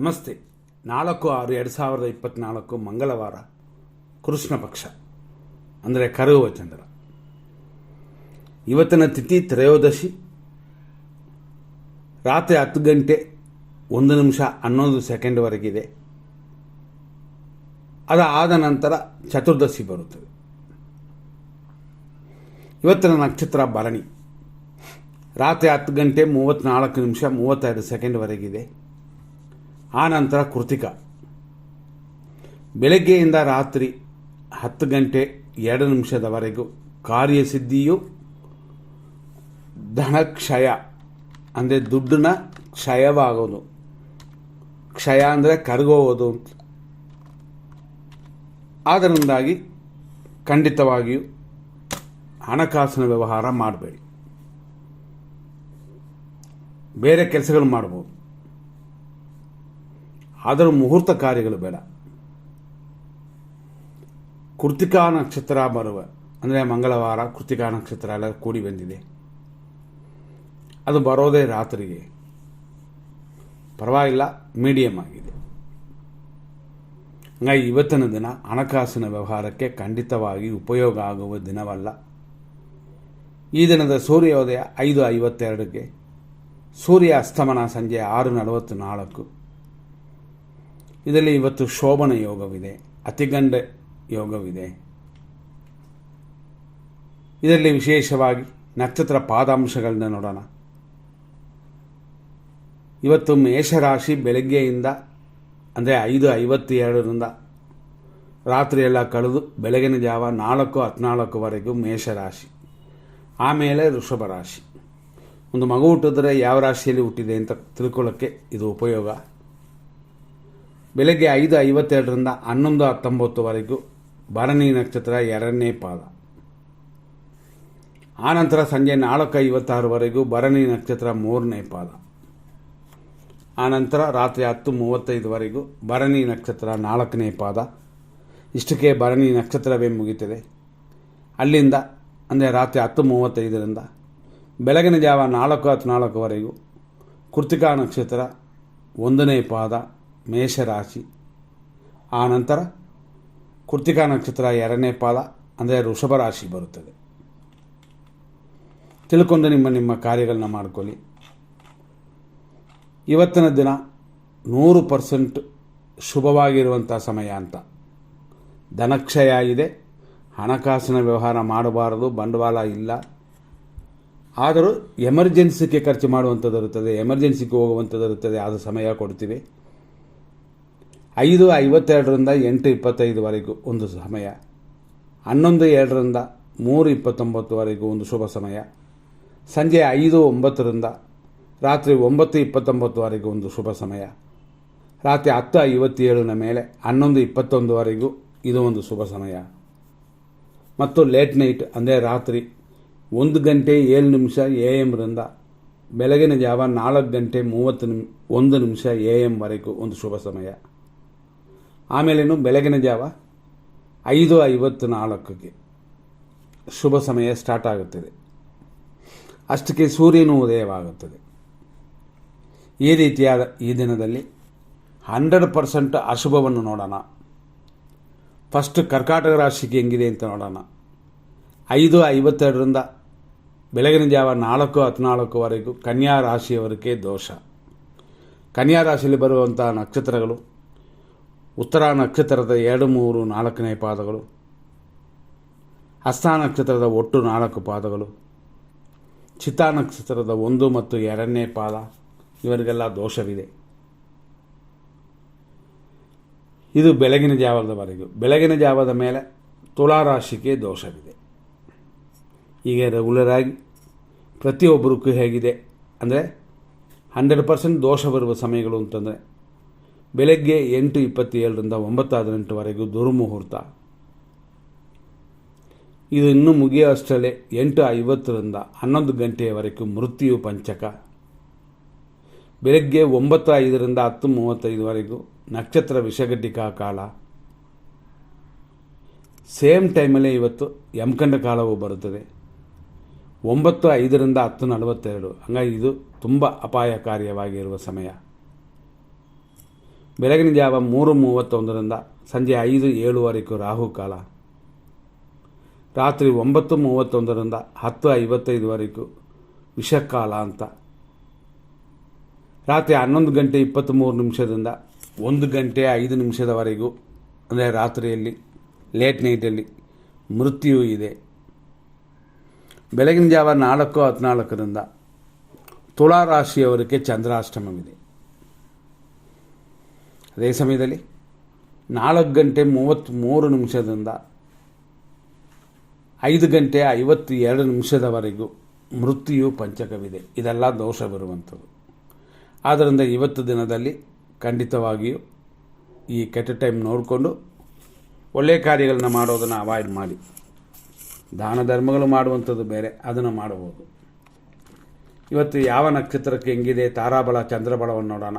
ನಮಸ್ತೆ. ನಾಲ್ಕು ಆರು ಎರಡು ಸಾವಿರದ ಇಪ್ಪತ್ತ್ನಾಲ್ಕು ಮಂಗಳವಾರ ಕೃಷ್ಣ ಪಕ್ಷ, ಅಂದರೆ ಕರಗುವ ಚಂದ್ರ. ಇವತ್ತಿನ ತಿಥಿ ತ್ರಯೋದಶಿ. ರಾತ್ರಿ ಹತ್ತು ಗಂಟೆ ಒಂದು ನಿಮಿಷ ಹನ್ನೊಂದು ಸೆಕೆಂಡ್ವರೆಗಿದೆ ಅದಾದ ನಂತರ ಚತುರ್ದಶಿ ಬರುತ್ತದೆ. ಇವತ್ತಿನ ನಕ್ಷತ್ರ ಭರಣಿ. ರಾತ್ರಿ ಹತ್ತು ಗಂಟೆ ಮೂವತ್ತ್ನಾಲ್ಕು ನಿಮಿಷ ಮೂವತ್ತೈದು ಸೆಕೆಂಡ್ವರೆಗಿದೆ ಆ ನಂತರ ಕೃತಿಕ. ಬೆಳಗ್ಗೆಯಿಂದ ರಾತ್ರಿ ಹತ್ತು ಗಂಟೆ ಎರಡು ನಿಮಿಷದವರೆಗೂ ಕಾರ್ಯಸಿದ್ಧಿಯು ಧನಕ್ಷಯ, ಅಂದರೆ ದುಡ್ಡನ್ನ ಕ್ಷಯವಾಗೋದು. ಕ್ಷಯ ಅಂದರೆ ಕರಗೋದು ಅದರಿಂದಾಗಿ ಖಂಡಿತವಾಗಿಯೂ ಹಣಕಾಸಿನ ವ್ಯವಹಾರ ಮಾಡಬೇಡಿ. ಬೇರೆ ಕೆಲಸಗಳು ಮಾಡ್ಬೋದು ಆದರೂ ಮುಹೂರ್ತ ಕಾರ್ಯಗಳು ಬೇಡ. ಕೃತಿಕಾ ನಕ್ಷತ್ರ ಬರುವ, ಅಂದರೆ ಮಂಗಳವಾರ ಕೃತಿಕಾ ನಕ್ಷತ್ರ ಎಲ್ಲ ಕೂಡಿ ಬಂದಿದೆ. ಅದು ಬರೋದೇ ರಾತ್ರಿಗೆ. ಪರವಾಗಿಲ್ಲ ಮೀಡಿಯಮ್ ಆಗಿದೆ. ಹಂಗಾಗಿ ಇವತ್ತಿನ ದಿನ ಹಣಕಾಸಿನ ವ್ಯವಹಾರಕ್ಕೆ ಖಂಡಿತವಾಗಿ ಉಪಯೋಗ ಆಗುವ ದಿನವಲ್ಲ. ಈ ದಿನದ ಸೂರ್ಯೋದಯ ಐದು ಐವತ್ತೆರಡಕ್ಕೆ ಸೂರ್ಯ ಅಸ್ತಮನ ಸಂಜೆ ಆರು ನಲವತ್ತು ನಾಲ್ಕು ಇದರಲ್ಲಿ ಇವತ್ತು ಶೋಭನ ಯೋಗವಿದೆ, ಅತಿಗಂಡ ಯೋಗವಿದೆ. ಇದರಲ್ಲಿ ವಿಶೇಷವಾಗಿ ನಕ್ಷತ್ರ ಪಾದಾಂಶಗಳನ್ನ ನೋಡೋಣ. ಇವತ್ತು ಮೇಷರಾಶಿ ಬೆಳಗ್ಗೆಯಿಂದ, ಅಂದರೆ ಐದು ಐವತ್ತೆರಡರಿಂದ ರಾತ್ರಿ ಎಲ್ಲ ಕಳೆದು ಬೆಳಗಿನ ಜಾವ ನಾಲ್ಕು ಹದಿನಾಲ್ಕುವರೆಗೂ ಮೇಷರಾಶಿ. ಆಮೇಲೆ ವೃಷಭ ರಾಶಿ. ಒಂದು ಮಗು ಹುಟ್ಟಿದ್ರೆ ಯಾವ ರಾಶಿಯಲ್ಲಿ ಹುಟ್ಟಿದೆ ಅಂತ ತಿಳ್ಕೊಳ್ಳೋಕ್ಕೆ ಇದು ಉಪಯೋಗ. ಬೆಳಗ್ಗೆ ಐದು ಐವತ್ತೆರಡರಿಂದ ಹನ್ನೊಂದು ಹತ್ತೊಂಬತ್ತುವರೆಗೂ ಭರಣಿ ನಕ್ಷತ್ರ ಎರಡನೇ ಪಾದ. ಆನಂತರ ಸಂಜೆ ನಾಲ್ಕು ಐವತ್ತಾರವರೆಗೂ ಭರಣಿ ನಕ್ಷತ್ರ ಮೂರನೇ ಪಾದ. ಆನಂತರ ರಾತ್ರಿ ಹತ್ತು ಮೂವತ್ತೈದುವರೆಗೂ ಭರಣಿ ನಕ್ಷತ್ರ ನಾಲ್ಕನೇ ಪಾದ. ಇಷ್ಟಕ್ಕೆ ಭರಣಿ ನಕ್ಷತ್ರವೇ ಮುಗಿತದೆ. ಅಲ್ಲಿಂದ, ಅಂದರೆ ರಾತ್ರಿ ಹತ್ತು ಮೂವತ್ತೈದರಿಂದ ಬೆಳಗಿನ ಜಾವ ನಾಲ್ಕು ಹತ್ತು ನಾಲ್ಕುವರೆಗೂ ಕೃತಿಕಾ ನಕ್ಷತ್ರ ಒಂದನೇ ಪಾದ. ಮೇಷರಾಶಿ. ಆ ನಂತರ ಕೃತಿಕಾ ನಕ್ಷತ್ರ ಎರಡನೇ ಪಾದ, ಅಂದರೆ ವೃಷಭ ರಾಶಿ ಬರುತ್ತದೆ. ತಿಳ್ಕೊಂಡು ನಿಮ್ಮ ನಿಮ್ಮ ಕಾರ್ಯಗಳನ್ನ ಮಾಡ್ಕೊಳ್ಳಿ. ಇವತ್ತಿನ ದಿನ ನೂರು ಪರ್ಸೆಂಟ್ ಶುಭವಾಗಿರುವಂಥ ಸಮಯ ಅಂತ. ಧನಕ್ಷಯ ಇದೆ. ಹಣಕಾಸಿನ ವ್ಯವಹಾರ ಮಾಡಬಾರದು, ಬಂಡವಾಳ ಇಲ್ಲ. ಆದರೂ ಎಮರ್ಜೆನ್ಸಿಗೆ ಖರ್ಚು ಮಾಡುವಂಥದ್ದು ಇರುತ್ತದೆ, ಎಮರ್ಜೆನ್ಸಿಗೆ ಹೋಗುವಂಥದ್ದು ಇರುತ್ತದೆ ಆದ ಸಮಯ ಕೊಡ್ತೀವಿ. ಐದು ಐವತ್ತೆರಡರಿಂದ ಎಂಟು ಇಪ್ಪತ್ತೈದುವರೆಗೂ ಒಂದು ಸಮಯ. ಹನ್ನೊಂದು ಎರಡರಿಂದ ಮೂರು ಇಪ್ಪತ್ತೊಂಬತ್ತುವರೆಗೂ ಒಂದು ಶುಭ ಸಮಯ. ಸಂಜೆ ಐದು ಒಂಬತ್ತರಿಂದ ರಾತ್ರಿ ಒಂಬತ್ತು ಇಪ್ಪತ್ತೊಂಬತ್ತುವರೆಗೂ ಒಂದು ಶುಭ ಸಮಯ. ರಾತ್ರಿ ಹತ್ತು ಐವತ್ತೇಳನ ಮೇಲೆ ಹನ್ನೊಂದು ಇಪ್ಪತ್ತೊಂದುವರೆಗೂ ಇದು ಒಂದು ಶುಭ ಸಮಯ. ಮತ್ತು ಲೇಟ್ ನೈಟ್ ಅಂದರೆ ರಾತ್ರಿ ಒಂದು ಗಂಟೆ ಏಳು ನಿಮಿಷ ಎ ಎಮ್ರಿಂದ ಬೆಳಗಿನ ಜಾವ ನಾಲ್ಕು ಗಂಟೆ ಮೂವತ್ತು ನಿಮ್ ಒಂದು ನಿಮಿಷ ಎ ಎಮ್ವರೆಗೂ ಒಂದು ಶುಭ ಸಮಯ. ಆಮೇಲೇನು ಬೆಳಗಿನ ಜಾವ? ಐದು ಐವತ್ತು ನಾಲ್ಕಕ್ಕೆ. ಶುಭ ಸಮಯ ಸ್ಟಾರ್ಟ್ ಆಗುತ್ತದೆ. ಅಷ್ಟಕ್ಕೆ ಸೂರ್ಯನು ಉದಯವಾಗುತ್ತದೆ. ಈ ರೀತಿಯಾದ ಈ ದಿನದಲ್ಲಿ ಹಂಡ್ರೆಡ್ ಪರ್ಸೆಂಟ್ ಅಶುಭವನ್ನು ನೋಡೋಣ. ಫಸ್ಟ್ ಕರ್ಕಾಟಕ ರಾಶಿಗೆ ಹೆಂಗಿದೆ ಅಂತ ನೋಡೋಣ. ಐದು ಐವತ್ತೆರಡರಿಂದ ಬೆಳಗಿನ ಜಾವ ನಾಲ್ಕು ಹದಿನಾಲ್ಕುವರೆಗೂ ಕನ್ಯಾ ರಾಶಿಯವರಿಗೆ ದೋಷ. ಕನ್ಯಾ ರಾಶಿಯಲ್ಲಿ ಬರುವಂಥ ನಕ್ಷತ್ರಗಳು ಉತ್ತರ ನಕ್ಷತ್ರದ ಎರಡು, ಮೂರು, ನಾಲ್ಕನೇ ಪಾದಗಳು. ಹಸ್ತ ನಕ್ಷತ್ರದ ಒಟ್ಟು ನಾಲ್ಕು ಪಾದಗಳು. ಚಿತಾ ನಕ್ಷತ್ರದ ಒಂದು ಮತ್ತು ಎರಡನೇ ಪಾದ. ಇವರಿಗೆಲ್ಲ ದೋಷವಿದೆ. ಇದು ಬೆಳಗಿನ ಜಾವದವರೆಗೂ ಬೆಳಗಿನ ಜಾವದ ಮೇಲೆ ತುಲಾರಾಶಿಗೆ ದೋಷವಿದೆ. ಹೀಗೆ ರೆಗ್ಯುಲರ್ ಆಗಿ ಪ್ರತಿಯೊಬ್ಬರಿಗೂ ಹೇಗಿದೆ ಅಂದರೆ ಹಂಡ್ರೆಡ್ ಪರ್ಸೆಂಟ್ ದೋಷ ಬರುವ ಸಮಯಗಳು ಅಂತಂದರೆ ಬೆಳಗ್ಗೆ ಎಂಟು ಇಪ್ಪತ್ತೇಳರಿಂದ ಒಂಬತ್ತು ಹದಿನೆಂಟುವರೆಗೂ ದುರ್ಮುಹೂರ್ತ. ಇದು ಇನ್ನೂ ಮುಗಿಯುವಷ್ಟರಲ್ಲೇ ಎಂಟು ಐವತ್ತರಿಂದ ಹನ್ನೊಂದು ಗಂಟೆಯವರೆಗೂ ಮೃತ್ಯು ಪಂಚಕ. ಬೆಳಗ್ಗೆ ಒಂಬತ್ತು ಐದರಿಂದ ಹತ್ತು ಮೂವತ್ತೈದುವರೆಗೂ ನಕ್ಷತ್ರ ವಿಷಗಡ್ಡಿಕಾ ಕಾಲ. ಸೇಮ್ ಟೈಮಲ್ಲೇ ಇವತ್ತು ಯಮಕಂಡ ಕಾಲವು ಬರುತ್ತದೆ. ಒಂಬತ್ತು ಐದರಿಂದ ಹತ್ತು ನಲವತ್ತೆರಡು. ಹಂಗಾಗಿ ಇದು ತುಂಬ ಅಪಾಯಕಾರಿಯಾಗಿರುವ ಸಮಯ. ಬೆಳಗಿನ ಜಾವ ಮೂರು ಮೂವತ್ತೊಂದರಿಂದ ಸಂಜೆ ಐದು ಏಳುವರೆಗೂ ರಾಹುಕಾಲ. ರಾತ್ರಿ ಒಂಬತ್ತು ಮೂವತ್ತೊಂದರಿಂದ ಹತ್ತು ಐವತ್ತೈದುವರೆಗೂ ವಿಷಕಾಲ ಅಂತ. ರಾತ್ರಿ ಹನ್ನೊಂದು ಗಂಟೆ ಇಪ್ಪತ್ತ್ಮೂರು ನಿಮಿಷದಿಂದ ಒಂದು ಗಂಟೆ ಐದು ನಿಮಿಷದವರೆಗೂ, ಅಂದರೆ ರಾತ್ರಿಯಲ್ಲಿ ಲೇಟ್ ನೈಟಲ್ಲಿ ಮೃತ್ಯು ಇದೆ. ಬೆಳಗಿನ ಜಾವ ನಾಲ್ಕು ಹದಿನಾಲ್ಕರಿಂದ ತುಳಾರಾಶಿಯವರಿಗೆ ಚಂದ್ರಾಷ್ಟಮವಿದೆ. ಅದೇ ಸಮಯದಲ್ಲಿ ನಾಲ್ಕು ಗಂಟೆ ಮೂವತ್ತ್ಮೂರು ನಿಮಿಷದಿಂದ ಐದು ಗಂಟೆ ಐವತ್ತು ಎರಡು ನಿಮಿಷದವರೆಗೂ ಮೃತ್ಯು ಪಂಚಕವಿದೆ. ಇದೆಲ್ಲ ದೋಷ ಬರುವಂಥದ್ದು. ಆದ್ದರಿಂದ ಇವತ್ತು ದಿನದಲ್ಲಿ ಖಂಡಿತವಾಗಿಯೂ ಈ ಕೆಟ್ಟ ಟೈಮ್ ನೋಡಿಕೊಂಡು ಒಳ್ಳೆಯ ಕಾರ್ಯಗಳನ್ನ ಮಾಡೋದನ್ನು ಅವಾಯ್ಡ್ ಮಾಡಿ. ದಾನ ಧರ್ಮಗಳು ಮಾಡುವಂಥದ್ದು ಬೇರೆ, ಅದನ್ನು ಮಾಡಬಹುದು. ಇವತ್ತು ಯಾವ ನಕ್ಷತ್ರಕ್ಕೆ ಹೆಂಗಿದೆ, ತಾರಾಬಲ, ಚಂದ್ರಬಲವನ್ನು ನೋಡೋಣ.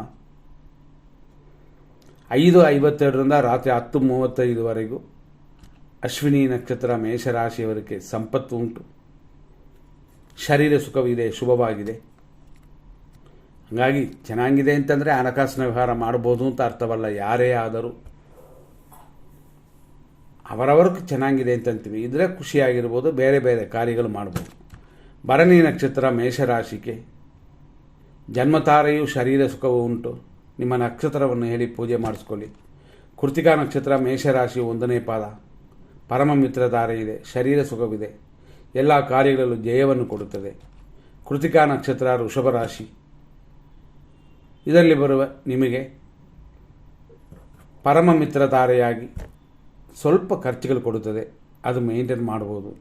ಐದು ಐವತ್ತೆರಡರಿಂದ ರಾತ್ರಿ ಹತ್ತು ಮೂವತ್ತೈದುವರೆಗೂ ಅಶ್ವಿನಿ ನಕ್ಷತ್ರ ಮೇಷರಾಶಿಯವರಿಗೆ ಸಂಪತ್ತು ಉಂಟು. ಶರೀರ ಸುಖವಿದೆ, ಶುಭವಾಗಿದೆ. ಹಾಗಾಗಿ ಚೆನ್ನಾಗಿದೆ ಅಂತಂದರೆ ಹಣಕಾಸಿನ ವ್ಯವಹಾರ ಮಾಡ್ಬೋದು ಅಂತ ಅರ್ಥವಲ್ಲ, ಯಾರೇ ಆದರೂ. ಅವರವ್ರಿಗೆ ಚೆನ್ನಾಗಿದೆ ಅಂತಂತೀವಿ ಇದ್ರೆ ಖುಷಿಯಾಗಿರ್ಬೋದು, ಬೇರೆ ಬೇರೆ ಕಾರ್ಯಗಳು ಮಾಡ್ಬೋದು. ಭರಣಿ ನಕ್ಷತ್ರ ಮೇಷರಾಶಿಗೆ ಜನ್ಮತಾರೆಯು ಶರೀರ ಸುಖವು ಉಂಟು. ನಿಮ್ಮ ನಕ್ಷತ್ರವನ್ನು ಹೇಳಿ ಪೂಜೆ ಮಾಡಿಸ್ಕೊಳ್ಳಿ. ಕೃತಿಕಾ ನಕ್ಷತ್ರ ಮೇಷರಾಶಿ ಒಂದನೇ ಪಾದ. ಪರಮ ಮಿತ್ರಧಾರೆ ಇದೆ, ಶರೀರ ಸುಖವಿದೆ. ಎಲ್ಲ ಕಾರ್ಯಗಳಲ್ಲೂ ಜಯವನ್ನು ಕೊಡುತ್ತದೆ. ಕೃತಿಕಾ ನಕ್ಷತ್ರ ಋಷಭ ರಾಶಿ. ಇದರಲ್ಲಿ ಬರುವ ನಿಮಗೆ ಪರಮ ಮಿತ್ರಧಾರೆಯಾಗಿ ಸ್ವಲ್ಪ ಖರ್ಚುಗಳು ಕೊಡುತ್ತದೆ. ಅದು ಮೇಂಟೈನ್ ಮಾಡ್ಬೋದು.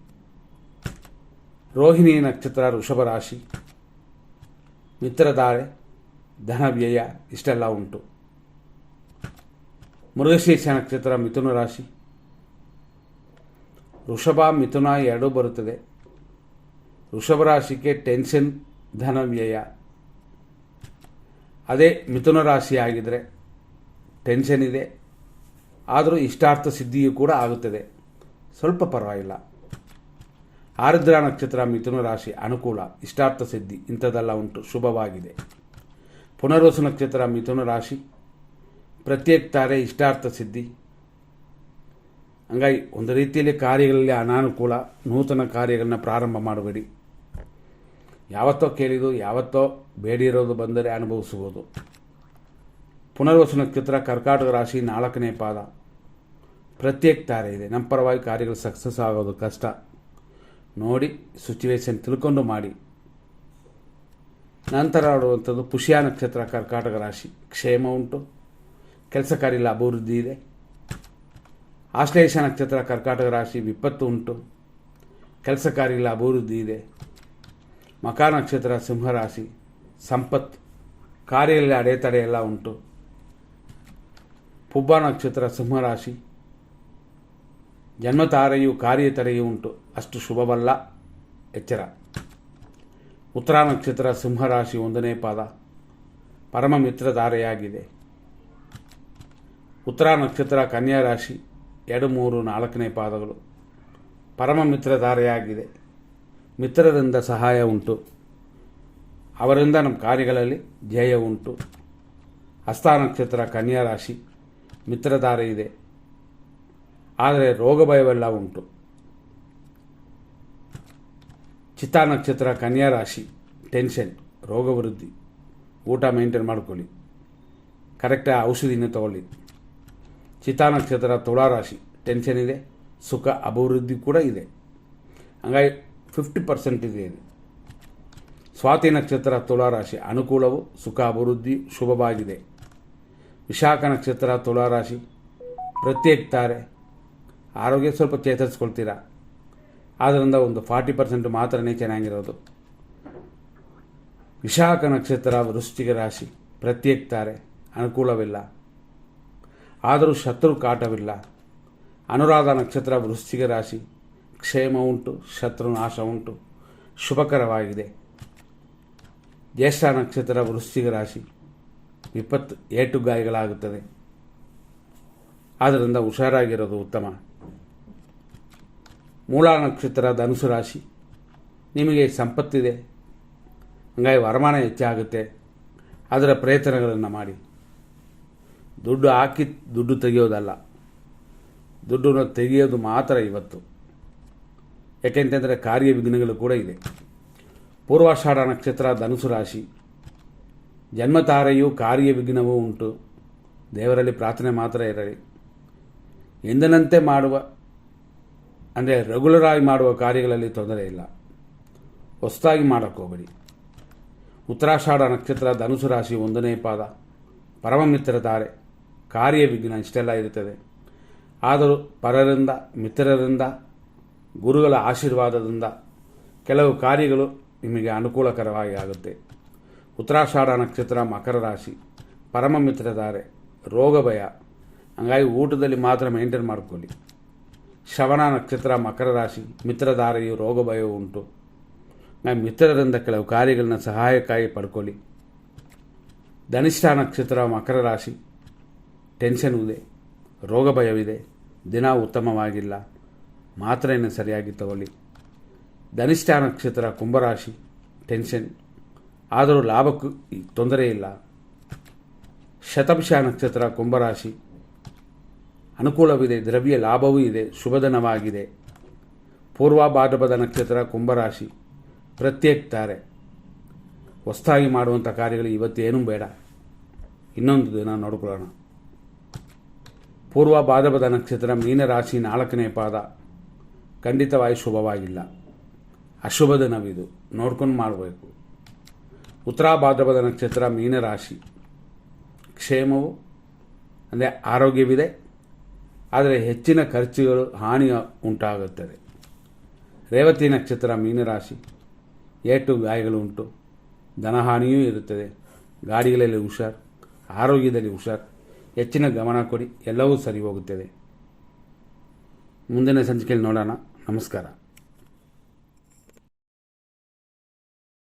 ರೋಹಿಣಿ ನಕ್ಷತ್ರ ಋಷಭ ರಾಶಿ. ಮಿತ್ರಧಾರೆ ಧನ ವ್ಯಯ ಇಷ್ಟೆಲ್ಲ ಉಂಟು. ಮೃಗಶೀರ್ಷ ನಕ್ಷತ್ರ ಮಿಥುನ ರಾಶಿ. ವೃಷಭ, ಮಿಥುನ ಎರಡೂ ಬರುತ್ತದೆ. ವೃಷಭ ರಾಶಿಗೆ ಟೆನ್ಷನ್ ಧನ ವ್ಯಯ ಅದೇ ಮಿಥುನ ರಾಶಿ ಆಗಿದ್ದರೆ ಟೆನ್ಷನ್ ಇದೆ. ಆದರೂ ಇಷ್ಟಾರ್ಥ ಸಿದ್ಧಿಯೂ ಕೂಡ ಆಗುತ್ತದೆ. ಸ್ವಲ್ಪ ಪರವಾಗಿಲ್ಲ. ಆರುದ್ರ ನಕ್ಷತ್ರ ಮಿಥುನ ರಾಶಿ ಅನುಕೂಲ, ಇಷ್ಟಾರ್ಥ ಸಿದ್ಧಿ, ಇಂಥದ್ದೆಲ್ಲ ಉಂಟು. ಶುಭವಾಗಿದೆ. ಪುನರ್ವಸು ನಕ್ಷತ್ರ ಮಿಥುನ ರಾಶಿ, ಪ್ರತ್ಯೇಕ ತಾರೆ ಇಷ್ಟಾರ್ಥ ಸಿದ್ಧಿ. ಹಂಗಾಗಿ ಒಂದು ರೀತಿಯಲ್ಲಿ ಕಾರ್ಯಗಳಲ್ಲಿ ಅನಾನುಕೂಲ, ನೂತನ ಕಾರ್ಯಗಳನ್ನ ಪ್ರಾರಂಭ ಮಾಡಬೇಡಿ. ಯಾವತ್ತೋ ಕೇಳಿದು ಯಾವತ್ತೋ ಬೇಡಿರೋದು ಬಂದರೆ ಅನುಭವಿಸಬಹುದು. ಪುನರ್ವಸು ನಕ್ಷತ್ರ ಕರ್ಕಾಟಕ ರಾಶಿ ನಾಲ್ಕನೇ ಪಾದ. ಪ್ರತ್ಯೇಕ ತಾರೆ ಇದೆ. ನಮ್ಮ ಪರವಾಗಿ ಕಾರ್ಯಗಳು ಸಕ್ಸಸ್ ಆಗೋದು ಕಷ್ಟ. ನೋಡಿ ಸಿಚುವೇಶನ್ ತಿಳ್ಕೊಂಡು ಮಾಡಿ. ನಂತರ ಆಡುವಂಥದ್ದು ಪುಷ್ಯ ನಕ್ಷತ್ರ ಕರ್ಕಾಟಕ ರಾಶಿ. ಕ್ಷೇಮ ಉಂಟು. ಕೆಲಸ ಕಾರ್ಯ ಅಭಿವೃದ್ಧಿ ಇದೆ. ಆಶ್ಲೇಷ ನಕ್ಷತ್ರ ಕರ್ಕಾಟಕ ರಾಶಿ ವಿಪತ್ತು ಉಂಟು. ಕೆಲಸ ಕಾರ್ಯ ಅಭಿವೃದ್ಧಿ ಇದೆ. ಮಕಾ ನಕ್ಷತ್ರ ಸಿಂಹರಾಶಿ ಸಂಪತ್ತು. ಕಾರ್ಯದಲ್ಲಿ ಅಡೆತಡೆ ಎಲ್ಲ ಉಂಟು. ಪುಬ್ಬ ನಕ್ಷತ್ರ ಸಿಂಹರಾಶಿ ಜನ್ಮತಾರೆಯು ಕಾರ್ಯತಡೆಯೂ ಉಂಟು. ಅಷ್ಟು ಶುಭವಲ್ಲ. ಎಚ್ಚರ. ಉತ್ತರ ನಕ್ಷತ್ರ ಸಿಂಹರಾಶಿ ಒಂದನೇ ಪಾದ. ಪರಮ ಮಿತ್ರಧಾರೆಯಾಗಿದೆ. ಉತ್ತರ ನಕ್ಷತ್ರ ಕನ್ಯಾ ರಾಶಿ ಎರಡು, ಮೂರು, ನಾಲ್ಕನೇ ಪಾದಗಳು. ಪರಮ ಮಿತ್ರಧಾರೆಯಾಗಿದೆ. ಮಿತ್ರರಿಂದ ಸಹಾಯ ಉಂಟು. ಅವರಿಂದ ನಮ್ಮ ಕಾರ್ಯಗಳಲ್ಲಿ ಜಯ ಉಂಟು. ಹಸ್ತ ನಕ್ಷತ್ರ ಕನ್ಯಾ ರಾಶಿ ಮಿತ್ರಧಾರೆ ಇದೆ. ಆದರೆ ರೋಗ, ಭಯವೆಲ್ಲ ಉಂಟು. ಚಿತ್ತಾ ನಕ್ಷತ್ರ, ಕನ್ಯಾ ರಾಶಿ ಟೆನ್ಷನ್ ರೋಗ ವೃದ್ಧಿ. ಊಟ ಮೇಂಟೈನ್ ಮಾಡ್ಕೊಳ್ಳಿ. ಕರೆಕ್ಟಾಗಿ ಔಷಧಿನ ತಗೊಳ್ಳಿ. ಚಿತ್ತಾ ನಕ್ಷತ್ರ ತುಳಾ ರಾಶಿ ಟೆನ್ಷನ್ ಇದೆ. ಸುಖ, ಅಭಿವೃದ್ಧಿ ಕೂಡ ಇದೆ. ಹಂಗಾಗಿ ಫಿಫ್ಟಿ ಪರ್ಸೆಂಟ್ ಇದೆ ಸ್ವಾತಿ ನಕ್ಷತ್ರ ತುಳಾ ರಾಶಿ, ಅನುಕೂಲವು, ಸುಖ, ಅಭಿವೃದ್ಧಿ, ಶುಭವಾಗಿದೆ. ವಿಶಾಖ ನಕ್ಷತ್ರ ತುಳಾ ರಾಶಿ ತಾರೆ ಆರೋಗ್ಯ ಸ್ವಲ್ಪ ಚೇತರಿಸ್ಕೊಳ್ತೀರಾ? ಆದ್ದರಿಂದ ಒಂದು ಫಾರ್ಟಿ ಪರ್ಸೆಂಟ್ ಮಾತ್ರನೇ ಚೆನ್ನಾಗಿರೋದು. ವಿಶಾಖ ನಕ್ಷತ್ರ ವೃಶ್ಚಿಕ ರಾಶಿ ಪ್ರತ್ಯೇಕ್ತಾರೆ, ಅನುಕೂಲವಿಲ್ಲ. ಆದರೂ ಶತ್ರು ಕಾಟವಿಲ್ಲ. ಅನುರಾಧ ನಕ್ಷತ್ರ ವೃಶ್ಚಿಕ ರಾಶಿ, ಕ್ಷೇಮ ಉಂಟು, ಶತ್ರು ನಾಶ ಉಂಟು, ಶುಭಕರವಾಗಿದೆ. ಜ್ಯೇಷ್ಠ ನಕ್ಷತ್ರ ವೃಶ್ಚಿಕ ರಾಶಿ ವಿಪತ್ತು ಏಟು ಗಾಯಗಳಾಗುತ್ತದೆ. ಆದ್ದರಿಂದ ಹುಷಾರಾಗಿರೋದು ಉತ್ತಮ. ಮೂಲ ನಕ್ಷತ್ರ ಧನುಸು ರಾಶಿ. ನಿಮಗೆ ಸಂಪತ್ತಿದೆ. ಹಂಗಾಗಿ ವರಮಾನ ಹೆಚ್ಚಾಗುತ್ತೆ ಅದರ ಪ್ರಯತ್ನಗಳನ್ನು ಮಾಡಿ. ದುಡ್ಡು ಹಾಕಿ ದುಡ್ಡು ತೆಗೆಯೋದಲ್ಲ. ದುಡ್ಡನ್ನು ತೆಗೆಯೋದು ಮಾತ್ರ ಇವತ್ತು. ಯಾಕೆಂತಂದರೆ ಕಾರ್ಯ ವಿಘ್ನಗಳು ಕೂಡ ಇದೆ. ಪೂರ್ವಾಷಾಢ ನಕ್ಷತ್ರ ಧನುಸು ರಾಶಿ. ಜನ್ಮತಾರೆಯು ಕಾರ್ಯ ವಿಘ್ನವೂ ಉಂಟು. ದೇವರಲ್ಲಿ ಪ್ರಾರ್ಥನೆ ಮಾತ್ರ ಇರಲಿ. ಎಂದಿನಂತೆ ಮಾಡುವ ಅಂದರೆ ರೆಗ್ಯುಲರ್ ಆಗಿ ಮಾಡುವ ಕಾರ್ಯಗಳಲ್ಲಿ ತೊಂದರೆ ಇಲ್ಲ. ಹೊಸದಾಗಿ ಮಾಡೋಕ್ಕೆ ಹೋಗಬೇಡಿ. ಉತ್ತರಾಷಾಢ ನಕ್ಷತ್ರ ಧನುಸು ರಾಶಿ ಒಂದನೇ ಪಾದ. ಪರಮ ಮಿತ್ರ ತಾರೆ. ಕಾರ್ಯ ವಿಘ್ನ ಇಷ್ಟೆಲ್ಲ ಇರುತ್ತದೆ. ಆದರೂ ಪರರಿಂದ, ಮಿತ್ರರಿಂದ, ಗುರುಗಳ ಆಶೀರ್ವಾದದಿಂದ ಕೆಲವು ಕಾರ್ಯಗಳು ನಿಮಗೆ ಅನುಕೂಲಕರವಾಗಿ ಆಗುತ್ತೆ. ಉತ್ತರಾಷಾಢ ನಕ್ಷತ್ರ ಮಕರ ರಾಶಿ. ಪರಮ ಮಿತ್ರ ಮಿತ್ರಧಾರೆ ರೋಗ ಭಯ. ಹಂಗಾಗಿ ಊಟದಲ್ಲಿ ಮಾತ್ರ ಮೇಂಟೈನ್ ಮಾಡ್ಕೊಳ್ಳಿ. ಶ್ರವಣ ನಕ್ಷತ್ರ, ಮಕರ ರಾಶಿ ಮಿತ್ರಧಾರೆಯು ರೋಗ ಭಯವು ಉಂಟು. ಮಿತ್ರರಿಂದ ಕೆಲವು ಕಾರ್ಯಗಳನ್ನ ಸಹಾಯಕ್ಕಾಗಿ ಪಡ್ಕೊಳ್ಳಿ. ಧನಿಷ್ಠ ನಕ್ಷತ್ರ, ಮಕರ ರಾಶಿ ಟೆನ್ಷನ್ ಇದೆ, ರೋಗ ಭಯವಿದೆ, ದಿನ ಉತ್ತಮವಾಗಿಲ್ಲ ಮಾತ್ರೆಯನ್ನು ಸರಿಯಾಗಿ ತಗೊಳ್ಳಿ. ಧನಿಷ್ಠ ನಕ್ಷತ್ರ ಕುಂಭರಾಶಿ ಟೆನ್ಷನ್ ಆದರೂ ಲಾಭಕ್ಕೂ ತೊಂದರೆ ಇಲ್ಲ. ಶತಂಶ ನಕ್ಷತ್ರ ಕುಂಭರಾಶಿ ಅನುಕೂಲವಿದೆ, ದ್ರವ್ಯ ಲಾಭವೂ ಇದೆ, ಶುಭಧನವಾಗಿದೆ. ಪೂರ್ವ ಭಾದ್ರಪದ ನಕ್ಷತ್ರ ಕುಂಭರಾಶಿ. ಪ್ರತ್ಯೇಕ ತಾರೆ ಹೊಸದಾಗಿ ಮಾಡುವಂಥ ಕಾರ್ಯಗಳು ಇವತ್ತೇನೂ ಬೇಡ. ಇನ್ನೊಂದು ದಿನ ನೋಡ್ಕೊಳ್ಳೋಣ. ಪೂರ್ವ ಭಾದ್ರಪದ ನಕ್ಷತ್ರ ಮೀನರಾಶಿ ನಾಲ್ಕನೇ ಪಾದ. ಖಂಡಿತವಾಗಿ ಶುಭವಾಗಿಲ್ಲ. ಅಶುಭ ದಿನವಿದು ನೋಡ್ಕೊಂಡು ಮಾಡಬೇಕು. ಉತ್ತರ ಭಾದ್ರಪದ ನಕ್ಷತ್ರ ಮೀನರಾಶಿ. ಕ್ಷೇಮವು, ಅಂದರೆ ಆರೋಗ್ಯವಿದೆ. ಆದರೆ ಹೆಚ್ಚಿನ ಖರ್ಚುಗಳು ಹಾನಿ ಉಂಟಾಗುತ್ತದೆ. ರೇವತಿ ನಕ್ಷತ್ರ ಮೀನರಾಶಿ ಏಟು ಗಾಯಗಳು ಉಂಟು. ಧನಹಾನಿಯೂ ಇರುತ್ತದೆ. ಗಾಡಿಗಳಲ್ಲಿ ಹುಷಾರ್, ಆರೋಗ್ಯದಲ್ಲಿ ಹುಷಾರ್, ಹೆಚ್ಚಿನ ಗಮನ ಕೊಡಿ, ಎಲ್ಲವೂ ಸರಿ ಹೋಗುತ್ತದೆ. ಮುಂದಿನ ಸಂಚಿಕೆಯಲ್ಲಿ ನೋಡೋಣ. ನಮಸ್ಕಾರ.